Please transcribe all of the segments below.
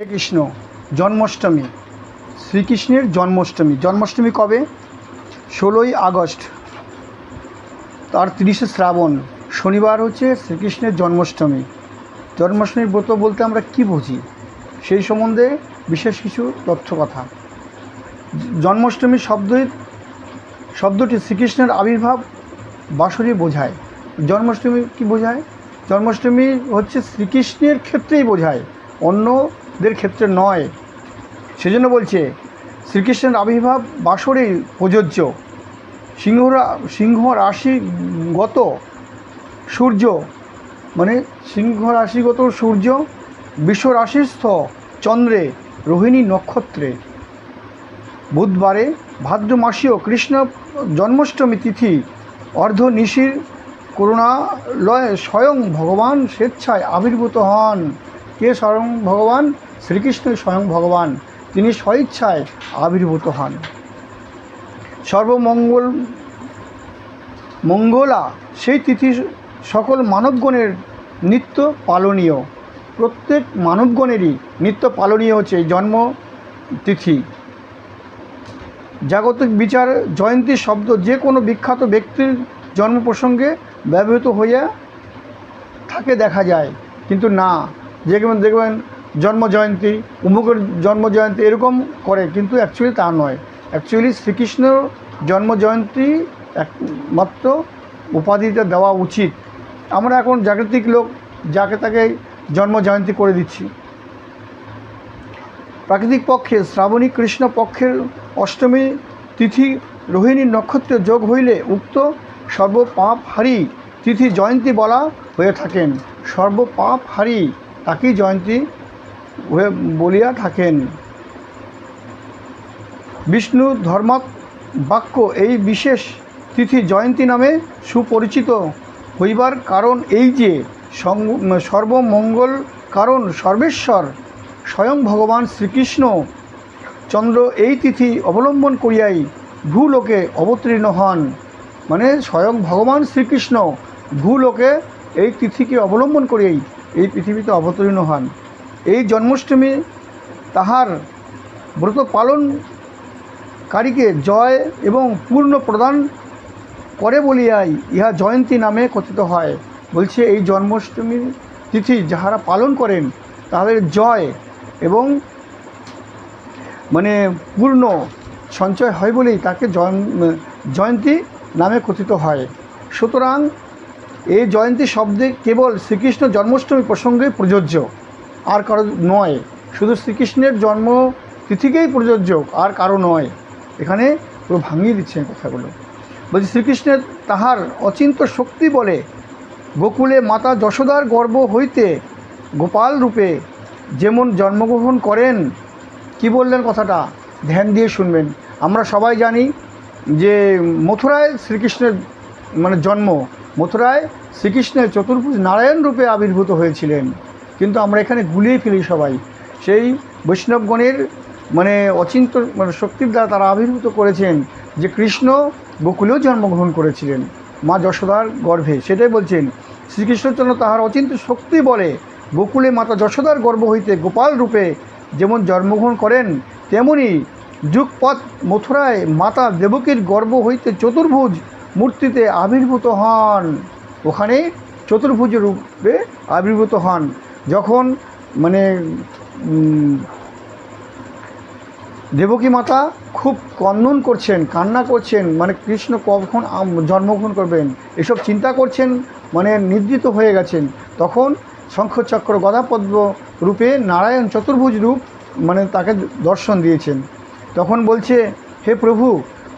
কৃষ্ণ, জন্মাষ্টমী। শ্রীকৃষ্ণের জন্মাষ্টমী। জন্মাষ্টমী কবে? ষোলোই আগস্ট। তার তিরিশে শ্রাবণ। শনিবার হচ্ছে শ্রীকৃষ্ণের জন্মাষ্টমী। জন্মাষ্টমীর ব্রত বলতে আমরা কি বুঝি? সেই সম্বন্ধে বিশেষ কিছু তথ্য কথা জন্মাষ্টমী শব্দের শব্দটি শ্রীকৃষ্ণের আবির্ভাব বাসরই বোঝায়। জন্মাষ্টমী কি বোঝায়? জন্মাষ্টমী হচ্ছে শ্রীকৃষ্ণের ক্ষেত্রেই বোঝায়। অন্যদের ক্ষেত্রে নয়। সেজন্য বলছে, শ্রীকৃষ্ণের আবির্ভাব বাসরেই প্রযোজ্য। সিংহ রা- সিংহ রাশিগত সূর্য মানে সিংহ রাশিগত সূর্য, বিশ্ব রাশিস্থ চন্দ্রে, রোহিণী নক্ষত্রে। বুধবারে ভাদ্র মাসীয় কৃষ্ণ জন্মাষ্টমী তিথি, অর্ধ নিশির করুণালয়ে স্বয়ং ভগবান স্বেচ্ছায় আবির্ভূত হন। কে স্বয়ং ভগবান? শ্রীকৃষ্ণ স্বয়ং ভগবান, তিনি স্বইচ্ছায় আবির্ভূত হন। সর্বমঙ্গল, মঙ্গলা, সেই তিথি সকল মানবগণের নিত্য পালনীয়। প্রত্যেক মানবগণেরই নিত্য পালনীয় হচ্ছে জন্ম তিথি। জাগতিক বিচার, জয়ন্তী শব্দ যে কোনো বিখ্যাত ব্যক্তির জন্ম প্রসঙ্গে ব্যবহৃত হইয়া থাকে দেখা যায়। কিন্তু না যেমন দেখবেন জন্ম জয়ন্তী, উমুকের জন্ম জয়ন্তী এরকম করে, কিন্তু অ্যাকচুয়ালি তা নয়। অ্যাকচুয়ালি শ্রীকৃষ্ণ জন্ম জয়ন্তী একমাত্র উপাধিতে দেওয়া উচিত। আমরা এখন জাগতিক লোক, যাকে তাকে জন্ম জয়ন্তী করে দিচ্ছি। প্রাকৃতিক পক্ষে, শ্রাবণী কৃষ্ণ পক্ষের অষ্টমী তিথি রোহিণী নক্ষত্রে যোগ হইলে উক্ত সর্বপাপ হারি তিথি জয়ন্তী বলা হয়ে থাকেন। সর্বপাপ হারি তাকেই জয়ন্তী বলিয়া থাকেন। বিষ্ণু ধর্মাৎ বাক্য এই বিশেষ তিথি জয়ন্তী নামে সুপরিচিত হইবার কারণ এই যে সর্বমঙ্গল কারণ সর্বেশ্বর, স্বয়ং ভগবান শ্রীকৃষ্ণ চন্দ্র এই তিথি অবলম্বন করিয়াই ভূলোকে অবতীর্ণ হন। মানে স্বয়ং ভগবান শ্রীকৃষ্ণ ভূলোকে এই তিথিকে অবলম্বন করিয়াই এই পৃথিবীতে অবতীর্ণ হন। এই জন্মাষ্টমী তাহার ব্রত পালনকারীকে জয় এবং পূর্ণ প্রদান করে বলিয়াই ইহা জয়ন্তী নামে কথিত হয়। বলছে, এই জন্মাষ্টমীর তিথি যাহারা পালন করেন, তাদের জয় এবং মানে পূর্ণ সঞ্চয় হয় বলেই তাকে জয়ন- জয়ন্তী নামে কথিত হয়। সুতরাং এই জয়ন্তী শব্দে কেবল শ্রীকৃষ্ণ জন্মাষ্টমী প্রসঙ্গে প্রযোজ্য। আর কারও নয়। শুধু শ্রীকৃষ্ণের জন্ম তিথিকেই প্রযোজ্য, আর কারও নয়। এখানে পুরো ভাঙিয়ে দিচ্ছেন কথাগুলো। বলছি শ্রীকৃষ্ণের তাহার অচিন্ত শক্তি বলে গোকুলে মাতা যশোদার গর্ব হইতে গোপাল রূপে যেমন জন্মগ্রহণ করেন। কি বললেন কথাটা? ধ্যান দিয়ে শুনবেন। আমরা সবাই জানি যে মথুরায় শ্রীকৃষ্ণের মানে জন্ম, মথুরায় শ্রীকৃষ্ণের চতুর্ভুজ নারায়ণ রূপে আবির্ভূত হয়েছিলেন। কিন্তু আমরা এখানে গুলিয়ে ফেলি সবাই। সেই বৈষ্ণবগণের মানে অচিন্ত মানে শক্তির দ্বারা তারা আবির্ভূত করেছেন যে কৃষ্ণ গোকুলেও জন্মগ্রহণ করেছিলেন, মা যশোদার গর্ভে। সেটাই বলছেন শ্রীকৃষ্ণচন্দ্র তাহার অচিন্ত শক্তি বলে, গোকুলে মাতা যশোদার গর্ভ হইতে গোপাল রূপে যেমন জন্মগ্রহণ করেন, তেমনি যুগপথ মথুরায় মাতা দেবকীর গর্ভ হইতে চতুর্ভুজ মূর্তিতে আবির্ভূত হন। ওখানে চতুর্ভুজ রূপে আবির্ভূত হন। যখন মানে দেবকী মাতা খুব কন্দন করছেন, কান্না করছেন মানে কৃষ্ণ কখন জন্মগ্রহণ করবেন, এসব চিন্তা করছেন মানে নিদ্রিত হয়ে গেছেন, তখন শঙ্খচক্র গদাপদ্ম রূপে নারায়ণ চতুর্ভুজ রূপ মানে তাকে দর্শন দিয়েছেন। তখন বলছে, হে প্রভু,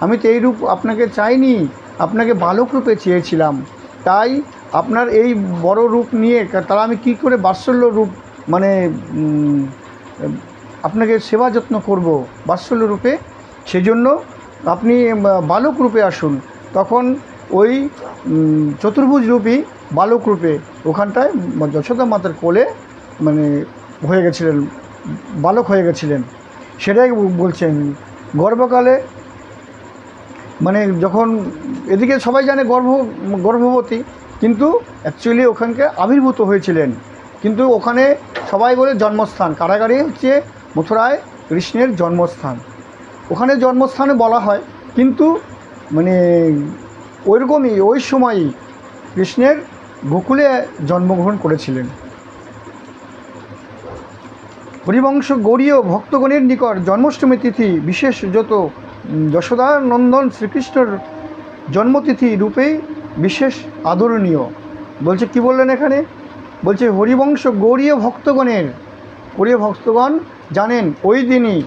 আমি তো এই রূপ আপনাকে চাইনি, আপনাকে বালক রূপে চেয়েছিলাম, তাই আপনার এই বড় রূপ নিয়ে তারা আমি কি করে বাৎসল্য রূপ মানে আপনাকে সেবা যত্ন করব বাৎসল্য রূপে? সেজন্য আপনি বালক রূপে আসুন। তখন ওই চতুর্ভুজ রূপী বালক রূপে ওখানটায় যশোদা মাতার কোলে মানে হয়ে গেছিলেন, বালক হয়ে গেছিলেন। সেটাই বলছেন। গর্ভকালে মানে যখন, এদিকে সবাই জানে গর্ভ, গর্ভবতী কিন্তু অ্যাকচুয়ালি ওখানকে আবির্ভূত হয়েছিলেন। কিন্তু ওখানে সবাই বলে জন্মস্থান। কারাগারে হচ্ছে মথুরায় কৃষ্ণের জন্মস্থান। ওখানে জন্মস্থানে বলা হয়, কিন্তু মানে ওইরকমই ওই সময়ই কৃষ্ণের গোকুলে জন্মগ্রহণ করেছিলেন। হরিবংশ গৌরীয় ভক্তগণের নিকট জন্মাষ্টমী তিথি বিশেষ যত যশোদানন্দন শ্রীকৃষ্ণর জন্মতিথি রূপেই বিশেষ আদরণীয়। বলছে, কি বললেন এখানে? বলছে, হরিবংশ গৌরীয় ভক্তগণের। গৌরীয় ভক্তগণ জানেন, ওই দিনই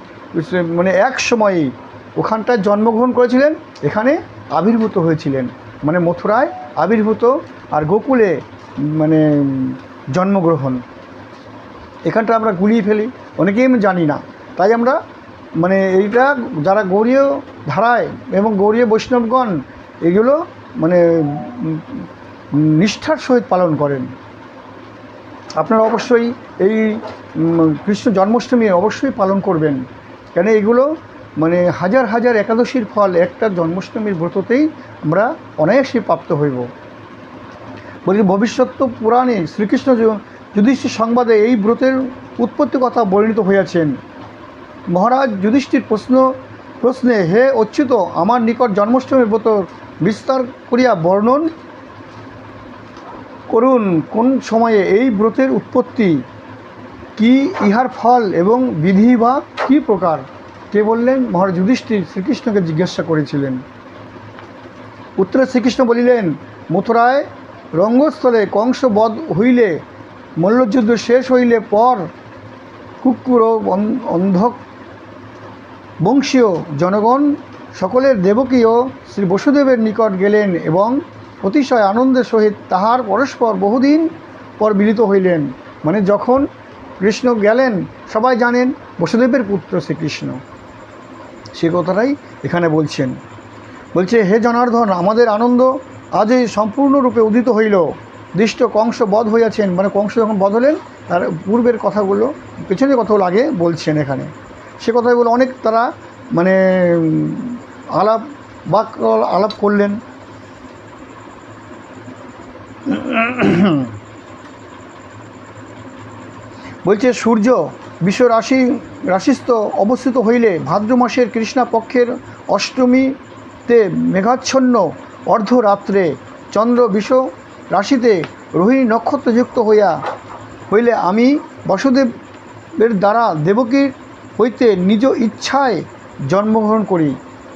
মানে এক সময়েই ওখানটায় জন্মগ্রহণ করেছিলেন, এখানে আবির্ভূত হয়েছিলেন। মানে মথুরায় আবির্ভূত আর গোকুলে মানে জন্মগ্রহণ। এখানটা আমরা গুলিয়ে ফেলি, অনেকেই আমি জানি না। তাই আমরা মানে এইটা যারা গৌরীয় ধারায় এবং গৌরীয় বৈষ্ণবগণ, এগুলো মানে নিষ্ঠার সহিত পালন করেন। আপনারা অবশ্যই এই কৃষ্ণ জন্মাষ্টমী অবশ্যই পালন করবেন। কেন এগুলো মানে হাজার হাজার একাদশীর ফল একটা জন্মাষ্টমীর ব্রততেই আমরা অনায়াসে প্রাপ্ত হইব। বলি, ভবিষ্যৎ পুরাণে শ্রীকৃষ্ণ যুধিষ্ঠির সংবাদে এই ব্রতের উৎপত্তি কথা বর্ণিত হইয়াছেন। মহারাজ যুধিষ্ঠির প্রশ্ন, প্রশ্নে, হে অচ্যুত, আমার নিকট জন্মাষ্টমীর ব্রত বিস্তার করিয়া বর্ণন করুন, কোন সময়ে এই ব্রতের উৎপত্তি, কি ইহার ফল এবং বিধি বা কী প্রকার? কে বললেন? মহারাজ যুধিষ্ঠির শ্রীকৃষ্ণকে জিজ্ঞাসা করেছিলেন। উত্তরে শ্রীকৃষ্ণ বলিলেন, মথুরায় রঙ্গস্থলে কংসবধ হইলে, মল্লযুদ্ধ শেষ হইলে পর কুকুর অন্ধক বংশীয় জনগণ সকলের দেবকীয় শ্রী বসুদেবের নিকট গেলেন এবং অতিশয় আনন্দের সহিত তাহার পরস্পর বহুদিন পর মিলিত হইলেন। মানে যখন কৃষ্ণ গেলেন, সবাই জানেন বসুদেবের পুত্র শ্রীকৃষ্ণ। সে কথাটাই এখানে বলছেন। বলছে, হে জনার্দন, আমাদের আনন্দ আজ এই সম্পূর্ণরূপে উদিত হইল। দৃষ্ট কংস বধ হইয়াছেন। মানে কংস যখন বধ হলেন, তার পূর্বের কথাগুলো, পেছনের কথাগুলো আগে বলছেন এখানে। সে কথাই বলে অনেক তারা মানে আলাপ বাক আলাপ করলেন। বলছে, সূর্য বিশ্ব রাশি, রাশিস্থ অবস্থিত হইলে ভাদ্র মাসের কৃষ্ণা পক্ষের অষ্টমীতে মেঘাচ্ছন্ন অর্ধরাত্রে চন্দ্র বিশ্ব রাশিতে রোহিণী নক্ষত্রযুক্ত হইয়া হইলে আমি বসুদেবের দ্বারা দেবকীর হইতে নিজ ইচ্ছায় জন্মগ্রহণ করি।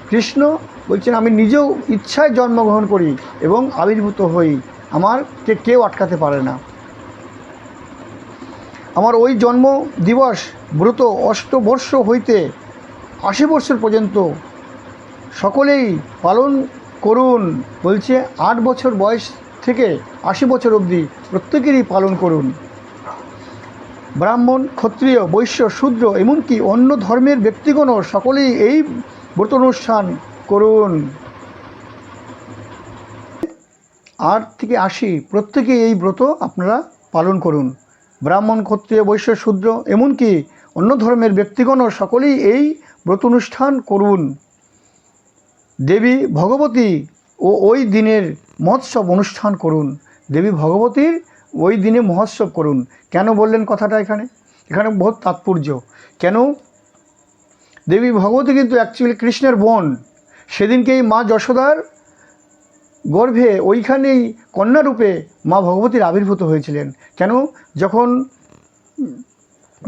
কৃষ্ণ বলছেন, আমি নিজেও ইচ্ছায় জন্মগ্রহণ করি এবং আবির্ভূত হই। আমার কে কেউ আটকাতে পারে না। আমার ওই জন্ম দিবস ব্রত অষ্টবর্ষ হইতে আশি বৎসর পর্যন্ত সকলেই পালন করুন বলছে। আট বছর বয়স থেকে আশি বছর অবধি প্রত্যেকেরই পালন করুন। ব্রাহ্মণ, ক্ষত্রিয়, বৈশ্য, শূদ্র, এমনকি অন্য ধর্মের ব্যক্তিগণও সকলেই এই ব্রত অনুষ্ঠান করুন। আট থেকে আশি, প্রত্যেকেই এই ব্রত আপনারা পালন করুন। ব্রাহ্মণ, ক্ষত্রিয়, বৈশ্য, শূদ্র, এমনকি অন্য ধর্মের ব্যক্তিগণও সকলেই এই ব্রত অনুষ্ঠান করুন। দেবী ভগবতী ও ওই দিনের মহোৎসব অনুষ্ঠান করুন। দেবী ভগবতীর ওই দিনে মহোৎসব করুন। কেন বললেন কথাটা এখানে? এখানে বহুত তাৎপর্য। কেন দেবী ভগবতী কিন্তু অ্যাকচুয়ালি কৃষ্ণের বোন। সেদিনকেই মা যশোদার গর্ভে ওইখানেই কন্যারূপে মা ভগবতীর আবির্ভূত হয়েছিলেন। কেন? যখন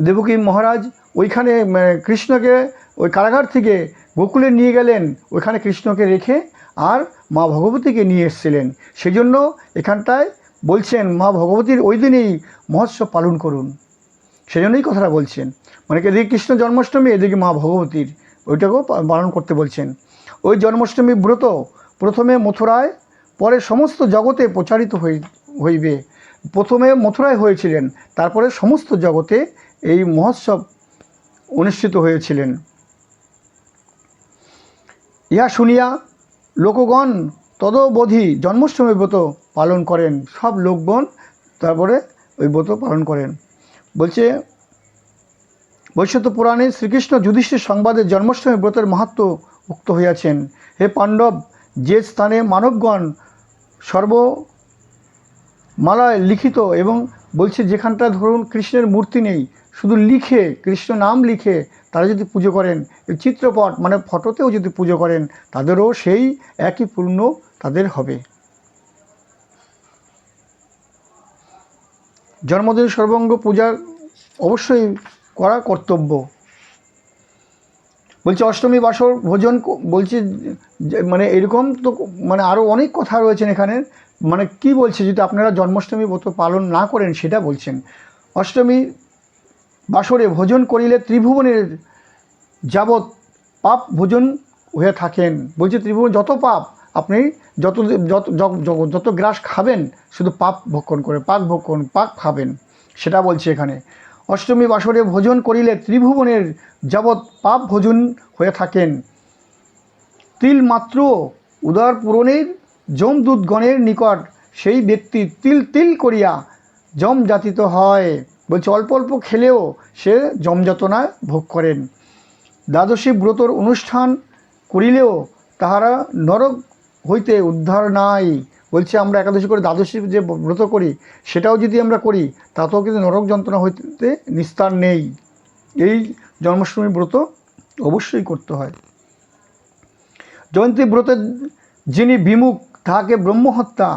দেবকী মহারাজ ওইখানে কৃষ্ণকে ওই কারাগার থেকে গোকুলে নিয়ে গেলেন, ওইখানে কৃষ্ণকে রেখে আর মা ভগবতীকে নিয়ে এসেছিলেন। সেই জন্য এখানটায় বলছেন, মা ভগবতীর ওই দিনেই মহোৎসব পালন করুন। সেজন্যই কথাটা বলছেন। মানে এদিকে কৃষ্ণ জন্মাষ্টমী, এদিকে মা ভগবতীর ওইটাকেও পালন করতে বলছেন। ওই জন্মাষ্টমী ব্রত প্রথমে মথুরায়, পরে সমস্ত জগতে প্রচারিত হই, হইবে। প্রথমে মথুরায় হয়েছিলেন, তারপরে সমস্ত জগতে এই মহোৎসব অনুষ্ঠিত হয়েছিলেন। ইহা শুনিয়া লোকগণ তদবধি জন্মাষ্টমী ব্রত পালন করেন। সব লোকগণ তারপরে ওই ব্রত পালন করেন। বলছে বৈশ্বত পুরাণে শ্রীকৃষ্ণ যুধিষ্ঠির সংবাদে জন্মাষ্টমী ব্রতের মাহাত্ম উক্ত হইয়াছেন। হে পাণ্ডব, যে স্থানে মানবগণ সর্ব মালায় লিখিত এবং বলছে যেখানটা ধরুন কৃষ্ণের মূর্তি নেই, শুধু লিখে, কৃষ্ণ নাম লিখে তারা যদি পুজো করেন চিত্রপট মানে ফটোতেও যদি পুজো করেন, তাদেরও সেই একই পূর্ণ তাদের হবে। জন্মদিন সর্বঙ্গ পূজার অবশ্যই করা কর্তব্য। বলছে, অষ্টমী বাসর ভোজন বলছে মানে এরকম তো মানে আরও অনেক কথা রয়েছেন এখানে। মানে কি বলছে, যদি আপনারা জন্মাষ্টমী ব্রত পালন না করেন, সেটা বলছেন। অষ্টমী বাসরে ভোজন করিলে ত্রিভুবনের যাবৎ পাপ ভোজন হয়ে থাকেন। বলছে, ত্রিভুবন যত পাপ, আপনি যত যত যত গ্রাস খাবেন, শুধু পাপ ভক্ষণ করে, পাক ভক্ষণ, পাক খাবেন, সেটা বলছে এখানে। অষ্টমী বাসরে ভোজন করিলে ত্রিভুবনের যাবৎ পাপ ভোজন হয়ে থাকেন। তিল মাত্র উদার পূরণের যমদূতগণের নিকট সেই ব্যক্তি তিল তিল করিয়া যম জাতিত হয়। বলছে, অল্প অল্প খেলেও সে যমযাতনায় ভোগ করেন। দ্বাদশী ব্রতর অনুষ্ঠান করিলেও তাহারা নরক হইতে উদ্ধার নাই। বলছে আমরা একাদশী করে দ্বাদশী যে ব্রত করি, সেটাও যদি আমরা করি, তাতেও কিন্তু নরক যন্ত্রণা হইতে নিস্তার নেই। এই জন্মাষ্টমী ব্রত অবশ্যই করতে হয়। জয়ন্তী ব্রতের যিনি বিমুখ, তাহাকে ব্রহ্মহত্যা,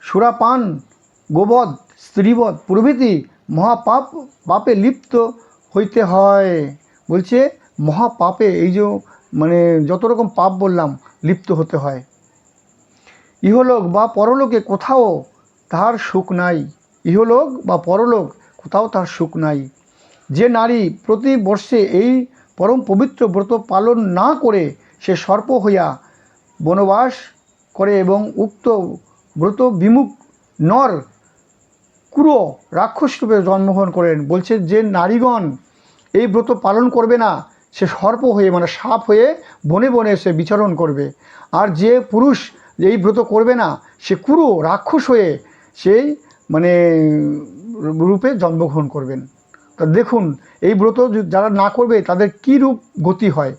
সুরাপান, গোবধ, স্ত্রীবধ, প্রভৃতি মহাপাপ, পাপে লিপ্ত হইতে হয়। বলছে, মহাপাপে এই যে মানে যত রকম পাপ বললাম, লিপ্ত হতে হয়। ইহলোক বা পরলোকে কোথাও তাহার সুখ নাই। ইহলোক বা পরলোক কোথাও তাহার সুখ নাই। যে নারী প্রতি বর্ষে এই পরম পবিত্র ব্রত পালন না করে সে সর্প হইয়া বনবাস করে এবং উক্ত ব্রত বিমুখ নর কুরো রাক্ষস রূপে জন্মগ্রহণ করেন। বলছে যে নারীগণ এই ব্রত পালন করবে না, সে সর্প হয়ে মানে সাপ হয়ে বনে বনে সে বিচরণ করবে। আর যে পুরুষ এই ব্রত করবে না, সে কুরো, রাক্ষস হয়ে সেই মানে রূপে জন্মগ্রহণ করবেন। তা দেখুন, এই ব্রত যারা না করবে, তাদের কী রূপ গতি হয়?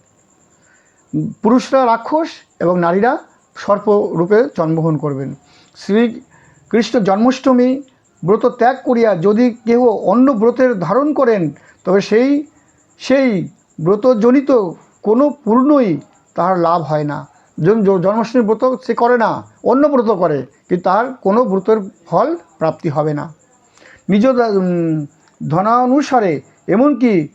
পুরুষরা রাক্ষস এবং নারীরা সর্পরূপে জন্মগ্রহণ করবেন। শ্রী কৃষ্ণ জন্মাষ্টমী ব্রত ত্যাগ করিয়া যদি কেহ অন্য ব্রতের ধারণ করেন, তবে সেই সেই ব্রতজনিত কোনো পূর্ণই তাহার লাভ হয় না। জন্মাষ্টমী ব্রত সে করে না, অন্য ব্রত করে, কিন্তু তার কোনো ব্রতের ফল প্রাপ্তি হবে না। নিজ ধনানুসারে এমনকি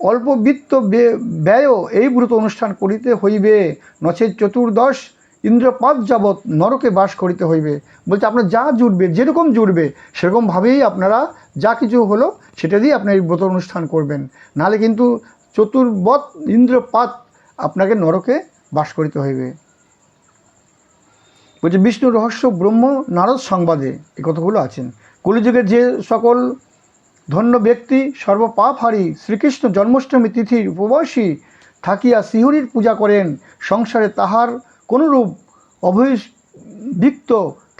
অল্প বিত্ত ব্যয়- ব্যয়ও এই ব্রত অনুষ্ঠান করিতে হইবে। নচে চতুর্দশ ইন্দ্রপাত যাবৎ নরকে বাস করিতে হইবে। বলছে, আপনার যা জুটবে, যেরকম জুটবে, সেরকমভাবেই আপনারা যা কিছু হলো, সেটা দিয়ে আপনি এই ব্রত অনুষ্ঠান করবেন। নাহলে কিন্তু চতুর্বৎ ইন্দ্রপাত আপনাকে নরকে বাস করিতে হইবে। বলছে, বিষ্ণু রহস্য ব্রহ্ম নারদ সংবাদে এই কথাগুলো আছেন। কলিযুগে যে সকল ধন্য ব্যক্তি সর্বপাপহারী শ্রীকৃষ্ণ জন্মাষ্টমী তিথির উপবাসী থাকিয়া শিহরির পূজা করেন, সংসারে তাহার কোনরূপ অভিবিক্ত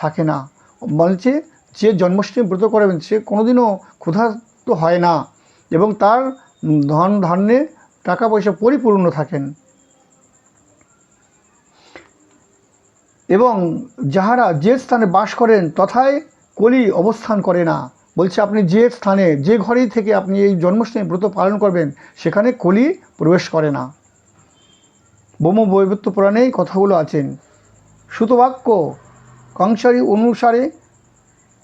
থাকে না। বলছে, যে জন্মাষ্টমী ব্রত করেন, সে কোনোদিনও ক্ষুধার্ত হয় না এবং তার ধন ধান্যে টাকা পয়সা পরিপূর্ণ থাকেন। এবং যাহারা যে স্থানে বাস করেন তথায় কলি অবস্থান করে না। বলছে, আপনি যে স্থানে, যে ঘরেই থেকে আপনি এই জন্মাষ্টমী ব্রত পালন করবেন, সেখানে কলি প্রবেশ করে না। ব্রহ্ম বৈবত্য পুরাণে এই কথাগুলো আছেন। সুতবাক্য কংসারী অনুসারে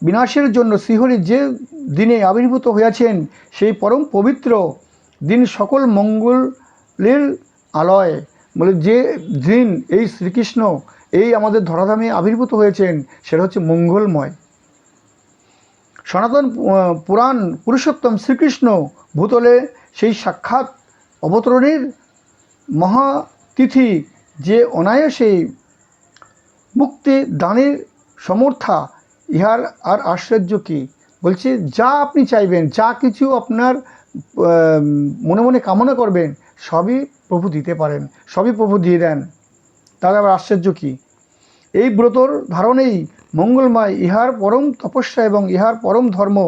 বিনাশের জন্য শ্রীহরি যে দিনে আবির্ভূত হইয়াছেন, সেই পরম পবিত্র দিন সকল মঙ্গলের আলয়। বলে, যে দিন এই শ্রীকৃষ্ণ এই আমাদের ধরাধামে আবির্ভূত হয়েছেন, সেটা হচ্ছে মঙ্গলময়। সনাতন পুরাণ, পুরুষোত্তম শ্রীকৃষ্ণ ভূতলে সেই সাক্ষাৎ অবতরণের মহাতিথি যে অনায়াসেই মুক্তি দানের সমর্থা, ইহার আর আশ্চর্য কি? বলছে, যা আপনি চাইবেন, যা কিছু আপনার মনে মনে কামনা করবেন, সবই প্রভু দিতে পারেন, সবই প্রভু দিয়ে দেন। তাহলে আবার আশ্চর্য কি? এই ব্রতর ধারণেই মঙ্গলময় ইহার পরম তপস্যা এবং ইহার পরম ধর্ম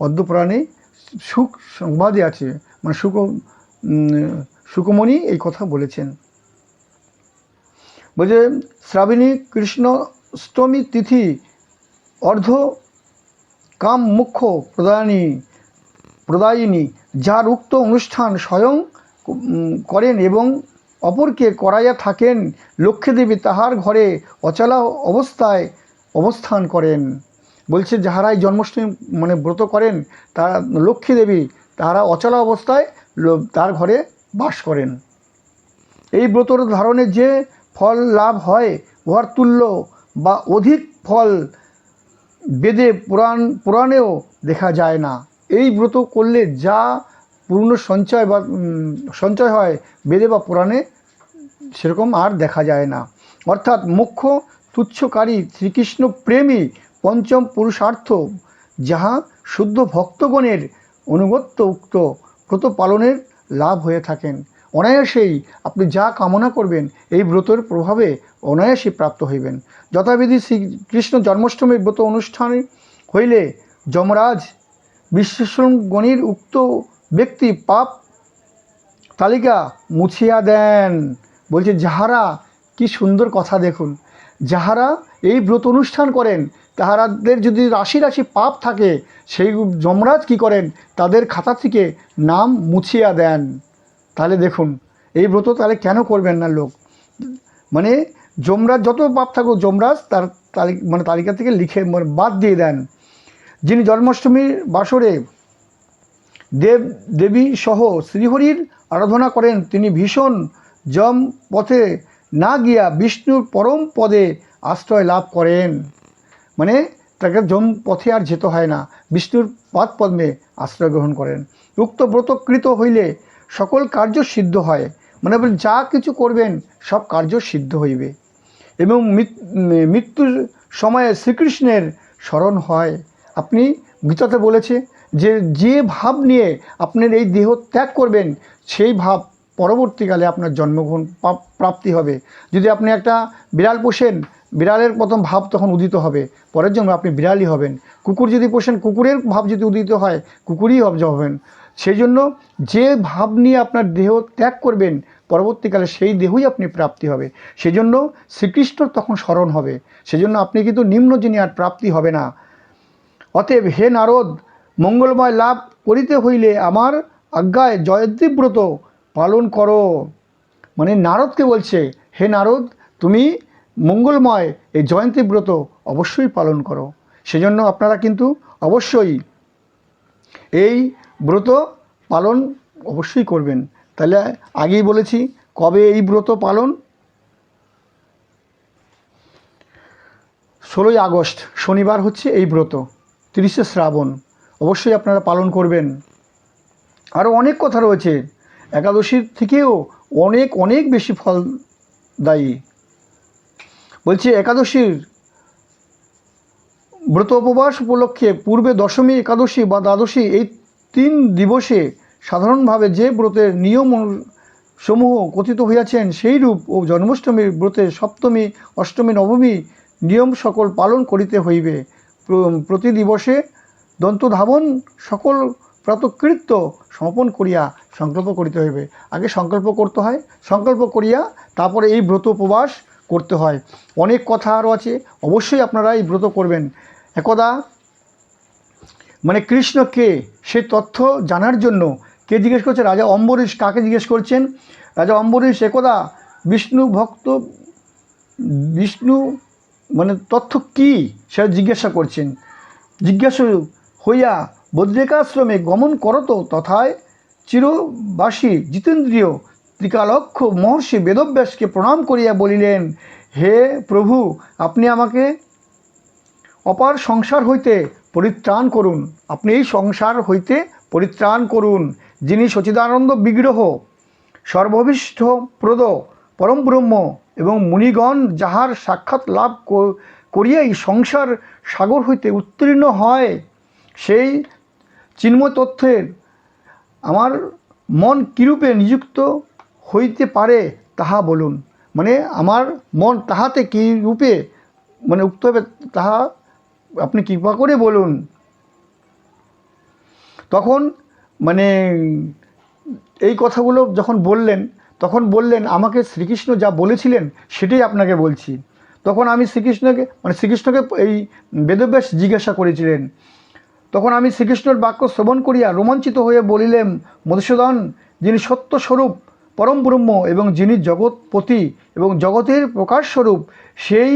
পদ্মপুরাণে সুখ সংবাদে আছে। মানে সুখ সুকমণি এই কথা বলেছেন। বলছে, শ্রাবিণী কৃষ্ণষ্টমী তিথি অর্ধ কাম মুখ্য প্রদায়নী, প্রদায়িনী, যার উক্ত অনুষ্ঠান স্বয়ং করেন এবং অপরকে করাইয়া থাকেন, লক্ষ্মীদেবী তাহার ঘরে অচলা অবস্থায় অবস্থান করেন। বলছে, যাহারাই জন্মাষ্টমী মানে ব্রত করেন, তারা লক্ষ্মী দেবী তাহারা অচলা অবস্থায় তার ঘরে বাস করেন। এই ব্রতর ধারণে যে ফল লাভ হয়, উহার তুল্য বা অধিক ফল বেদে পুরাণ পুরাণেও দেখা যায় না। এই ব্রত করলে যা পূর্ণ সঞ্চয় বা সঞ্চয় হয় বেদে বা পুরাণে, সেরকম আর দেখা যায় না। অর্থাৎ মুখ্য তুচ্ছকারী শ্রীকৃষ্ণ প্রেমী পঞ্চম পুরুষার্থ, যাহা শুদ্ধ ভক্তগণের অনুগত্য উক্ত ব্রত পালনের লাভ হয়ে থাকেন। অনায়াসেই আপনি যা কামনা করবেন, এই ব্রতের প্রভাবে অনায়াসেই প্রাপ্ত হইবেন। যথাবিধি শ্রীকৃষ্ণ জন্মাষ্টমীর ব্রত অনুষ্ঠানে হইলে যমরাজ বিশ্লেষণগণের উক্ত ব্যক্তি পাপ তালিকা মুছিয়া দেন। বলছে, যাহারা, কি সুন্দর কথা দেখুন। যাহারা এই ব্রত অনুষ্ঠান করেন, তাহারাদের যদি রাশি রাশি পাপ থাকে, সেই যমরাজ কি করেন? তাদের খাতা থেকে নাম মুছিয়া দেন। তাহলে দেখুন, এই ব্রত তাহলে কেন করবেন না লোক? মানে যমরাজ, যত পাপ থাকুক যমরাজ, তার তালিকা মানে তালিকা থেকে লিখে মানে বাদ দিয়ে দেন। যিনি জন্মাষ্টমীর বাসরে দেব, দেবী সহ শ্রীহরির আরাধনা করেন। তিনি ভীষণ যম পথে না গিয়া বিষ্ণুর পরম পদে আশ্রয় লাভ করেন। মানে তাকে যম পথে আর যেতে হয় না। বিষ্ণুর পাদ পদ্মে আশ্রয় গ্রহণ করেন। উক্ত ব্রতকৃত হইলে সকল কার্য সিদ্ধ হয়। মানে যা কিছু করবেন, সব কার্য সিদ্ধ হইবে। এবং মৃত্যুর সময়ে শ্রীকৃষ্ণের স্মরণ হয়। আপনি গীতাতে বলেছে যে যে ভাব নিয়ে আপনার এই দেহ ত্যাগ করবেন, সেই ভাব পরবর্তীকালে আপনার জন্মগ্রহণ প্রাপ্তি হবে। যদি আপনি একটা বিড়াল পোষেন, বিড়ালের প্রথম ভাব তখন উদিত হবে। পরের জন্য আপনি বিড়ালই হবেন। কুকুর যদি পোষেন, কুকুরের ভাব যদি উদিত হয়, কুকুরই হব, হবেন। সেই জন্য যে ভাব নিয়ে আপনার দেহ ত্যাগ করবেন, পরবর্তীকালে সেই দেহই আপনি প্রাপ্তি হবে। সেজন্য শ্রীকৃষ্ণ তখন স্মরণ হবে। সেজন্য আপনি কিন্তু নিম্ন যিনি আর প্রাপ্তি হবে না। অতএব হে নারদ মঙ্গলময় লাভ করিতে হইলে আমার আজ্ঞায় জয়ন্তী ব্রত পালন করো। মানে নারদকে বলছে, হে নারদ, তুমি মঙ্গলময় এই জয়ন্তী ব্রত অবশ্যই পালন করো। সেজন্য আপনারা কিন্তু অবশ্যই এই ব্রত পালন অবশ্যই করবেন। তাহলে আগেই বলেছি, কবে এই ব্রত পালন? ষোলোই আগস্ট, শনিবার হচ্ছে এই ব্রত, তিরিশে শ্রাবণ। অবশ্যই আপনারা পালন করবেন। আরও অনেক কথা রয়েছে। একাদশীর থেকেও অনেক অনেক বেশি ফল দায়ী। বলছি, একাদশীর ব্রত উপবাস উপলক্ষে পূর্বে দশমী, একাদশী বা দ্বাদশী এই তিন দিবসে সাধারণভাবে যে ব্রতের নিয়ম সমূহ কথিত হইয়াছেন, সেই রূপ ও জন্মাষ্টমীর ব্রতের সপ্তমী, অষ্টমী, নবমী নিয়ম সকল পালন করিতে হইবে। প্র- প্রতি দিবসে দন্তধাবন সকল প্রাতকৃত্য সমাপন করিয়া সংকল্প করিতে হইবে। আগে সংকল্প করতে হয়, সংকল্প করিয়া তারপরে এই ব্রত উপবাস করতে হয়। অনেক কথা আরও আছে, অবশ্যই আপনারা এই ব্রত করবেন। একদা মানে কৃষ্ণ কে, সে তথ্য জানার জন্য কে জিজ্ঞেস করছে? রাজা অম্বরীশ কাকে জিজ্ঞেস করছেন? রাজা অম্বরীশ, একদা, বিষ্ণু ভক্ত, বিষ্ণু মানে তথ্য কি? সেটা জিজ্ঞাসা করছেন। জিজ্ঞাসা হইয়া বদ্রিকাশ্রমে গমন করত তথায় চিরবাসী জিতেন্দ্রীয় ত্রিকালক্ষ মহর্ষি বেদব্যাসকে প্রণাম করিয়া বলিলেন, হে প্রভু, আপনি আমাকে অপার সংসার হইতে পরিত্রাণ করুন। আপনি এই সংসার হইতে পরিত্রাণ করুন, যিনি সচিদানন্দ বিগ্রহ সর্বভিষ্ঠ প্রদ পরম ব্রহ্ম এবং মুনিগণ যাহার সাক্ষাৎ লাভ করিয়াই সংসার সাগর হইতে উত্তীর্ণ হয়। সেই চিন্ময় তথ্যের আমার মন কীরূপে নিযুক্ত হইতে পারে তাহা বলুন। মানে আমার মন তাহাতে কী রূপে মানে উক্ত হবে তাহা আপনি কৃপা করে বলুন। তখন মানে এই কথাগুলো যখন বললেন, তখন বললেন, আমাকে শ্রীকৃষ্ণ যা বলেছিলেন সেটাই আপনাকে বলছি। তখন আমি শ্রীকৃষ্ণকে মানে শ্রীকৃষ্ণকে এই বেদব্যাস জিজ্ঞাসা করেছিলেন তখন আমি শ্রীকৃষ্ণের বাক্য শ্রবণ করিয়া রোমাঞ্চিত হয়ে বলিলেন, মধুসূদন, যিনি সত্যস্বরূপ, পরম ব্রহ্ম এবং যিনি জগৎপতি এবং জগতের প্রকাশস্বরূপ সেই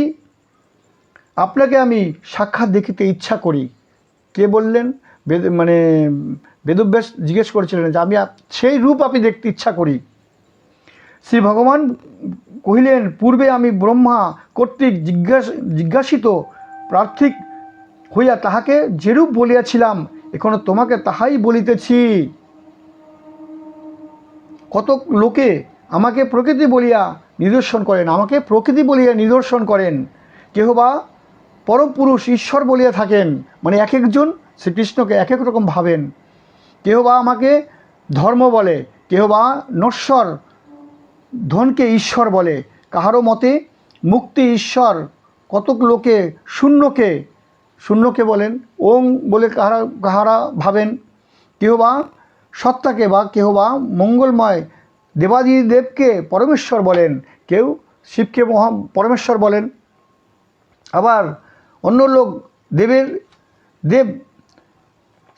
আপনাকে আমি সাক্ষাৎ দেখিতে ইচ্ছা করি। কে বললেন? বেদ মানে বেদব্যাস জিজ্ঞেস করেছিলেন যে, আমি সেই রূপ আমি দেখতে ইচ্ছা করি। শ্রী ভগবান কহিলেন, পূর্বে আমি ব্রহ্মা কর্তৃক জিজ্ঞাস, জিজ্ঞাসিত, প্রার্থিক হইয়া তাহাকে যেরূপ বলিয়াছিলাম, এখনও তোমাকে তাহাই বলিতেছি। কত লোকে আমাকে প্রকৃতি বলিয়া নিদর্শন করেন, আমাকে প্রকৃতি বলিয়া নিদর্শন করেন। কেহ বা পরম পুরুষ ঈশ্বর বলিয়া থাকেন মানে এক একজন শ্রীকৃষ্ণকে এক এক রকম ভাবেন। কেহ বা আমাকে ধর্ম বলে, কেহ বা নশ্বর ধনকে ঈশ্বর বলে কাহারও মতে মুক্তি ঈশ্বর, কতক লোকে শূন্যকে শূন্যকে বলেন, ওং বলে কাহারা কাহারা ভাবেন কেহ বা সত্তাকে বা কেহ বা মঙ্গলময় দেবাদিদেবকে পরমেশ্বর বলেন, কেউ শিবকে মহা, পরমেশ্বর বলেন। আবার অন্য লোক দেবের, দেব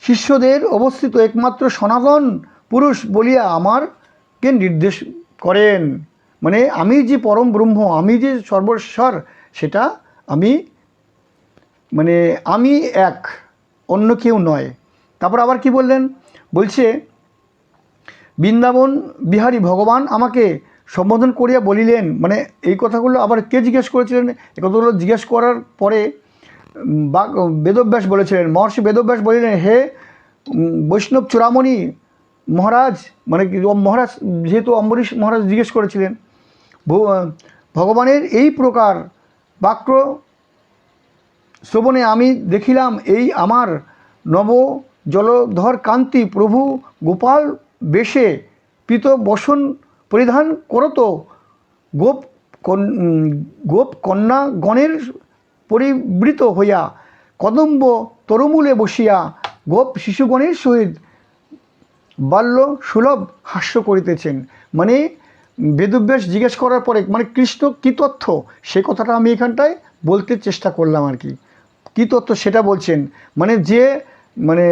শিষ্যদের অবস্থিত একমাত্র সনাতন পুরুষ বলিয়া আমারকে নির্দেশ করেন। মানে আমি যে পরম ব্রহ্ম, আমি যে সর্বস্বর, সেটা আমি মানে আমি এক, অন্য কেউ নয়। তারপর আবার কি বললেন? বলছে, বৃন্দাবন বিহারী ভগবান আমাকে সম্বোধন করিয়া বলিলেন মানে এই কথাগুলো আবার কে জিজ্ঞেস করেছিলেন? এই কথাগুলো জিজ্ঞেস করার পরে বা বেদব্যাস বলেছিলেন, মহর্ষি বেদব্যাস বলিলেন, হে বৈষ্ণব চূড়ামণি মহারাজ মানে মহারাজ, যেহেতু অম্বরীশ মহারাজ জিজ্ঞেস করেছিলেন ভগবানের এই প্রকার বাক্য শ্রবণে আমি দেখিলাম এই আমার নব জলধর কান্তি প্রভু গোপাল বেশে পিত বসন পরিধান করত। গোপ গোপ কন্যা গণের পরিবৃত হইয়া কদম্ব তরমূলে বসিয়া গোপ শিশুগণের সহিত বাল্য সুলভ হাস্য করিতেছেন। মানে বেদব্যাস জিজ্ঞেস করার পরে মানে কৃষ্ণ কী তথ্য? সে কথাটা আমি এখানটায় বলতে চেষ্টা করলাম আর কি। কী তত্ত্ব সেটা বলছেন? মানে যে মানে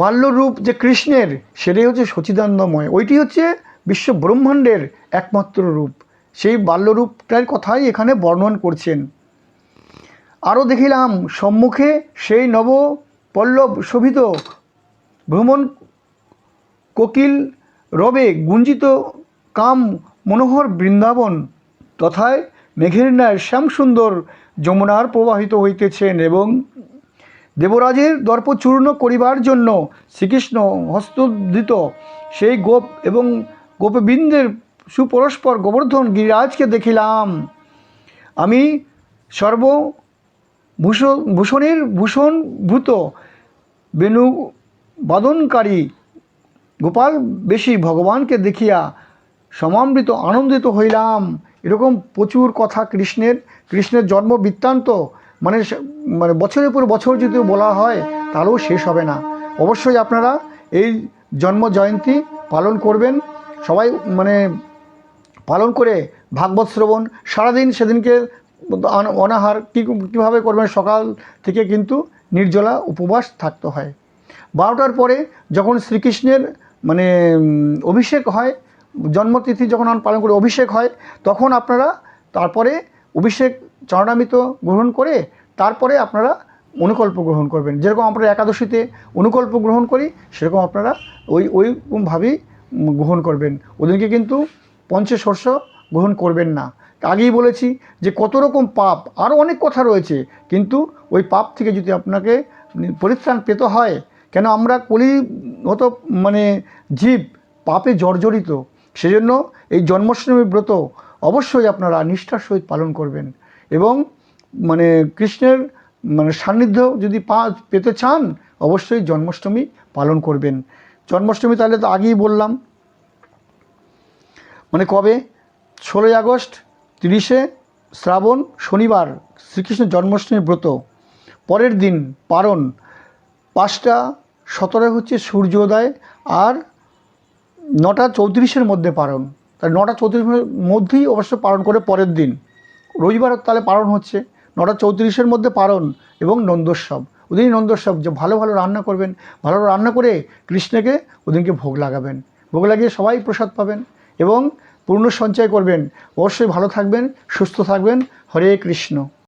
বাল্যরূপ যে কৃষ্ণের, সেটাই হচ্ছে সচিদানন্দময়। ওইটি হচ্ছে বিশ্ব ব্রহ্মাণ্ডের একমাত্র রূপ। সেই বাল্যরূপটার কথাই এখানে বর্ণন করছেন। আরও দেখিলাম, সম্মুখে সেই নব পল্লব শোভিত ভ্রমণ কোকিল রবে গুঞ্জিত কাম মনোহর বৃন্দাবন তথায় মেঘের ন্যায় শ্যামসুন্দর যমুনার প্রবাহিত হইতেছেন এবং দেবরাজের দর্প চূর্ণ করিবার জন্য শ্রীকৃষ্ণ হস্তোদ্ধৃত সেই গোপ এবং গোপবৃন্দের সুপরস্পর গোবর্ধন গিরিরাজকে দেখিলাম। আমি সর্ব ভূষ ভূষণের ভূষণভূত বেণু বাদনকারী গোপাল বেশি ভগবানকে দেখিয়া সমামৃত আনন্দিত হইলাম। এরকম প্রচুর কথা কৃষ্ণের কৃষ্ণের জন্ম বৃত্তান্ত মানে মানে বছরের পর বছর যদি বলা হয়, তাহলেও শেষ হবে না। অবশ্যই আপনারা এই জন্ম জয়ন্তী পালন করবেন। সবাই মানে পালন করে ভাগবত শ্রবণ, সারাদিন সেদিনকে অনাহার কী, কীভাবে করবেন সকাল থেকে কিন্তু নির্জলা উপবাস থাকতে হয়। বারোটার পরে যখন শ্রীকৃষ্ণের মানে অভিষেক হয় জন্মতিথি যখন আমরা পালন করে অভিষেক হয় তখন আপনারা তারপরে অভিষেক চরণামিত গ্রহণ করে তারপরে আপনারা অনুকল্প গ্রহণ করবেন। যেরকম আমরা একাদশীতে অনুকল্প গ্রহণ করি সেরকম আপনারা ওই উম, গ্রহণ করবেন। ওদিনকে কিন্তু পঞ্চশস্য গ্রহণ করবেন না। আগেই বলেছি যে কত রকম পাপ আরও অনেক কথা রয়েছে কিন্তু ওই পাপ থেকে যদি আপনাকে পরিত্রাণ পেতে হয় কেন আমরা কলি কলিগত মানে জীব পাপে জর্জরিত সেজন্য এই জন্মাষ্টমী ব্রত অবশ্যই আপনারা নিষ্ঠার সহিত পালন করবেন এবং মানে কৃষ্ণের মানে সান্নিধ্য যদি পা, পেতে চান, অবশ্যই জন্মাষ্টমী পালন করবেন। জন্মাষ্টমী তাহলে তো আগেই বললাম। মানে কবে? ষোলোই আগস্ট, তিরিশে শ্রাবণ, শনিবার, শ্রীকৃষ্ণ জন্মাষ্টমী ব্রত। পরের দিন পারণ, পাঁচটা সতেরো হচ্ছে সূর্যোদয় আর নটা চৌত্রিশের মধ্যে পালন। তাই নটা চৌত্রিশের মধ্যেই অবশ্য পালন করে পরের দিন। রবিবার তাহলে পালন হচ্ছে। নটা চৌত্রিশের মধ্যে পালন এবং নন্দোৎসব। ওদিনই নন্দোৎসব, যে ভালো ভালো রান্না করবেন ভালো রান্না করে কৃষ্ণকে ওদিনকে ভোগ লাগাবেন। ভোগ লাগিয়ে সবাই প্রসাদ পাবেন এবং পূর্ণ সঞ্চয় করবেন। অবশ্যই ভালো থাকবেন, সুস্থ থাকবেন। হরে কৃষ্ণ।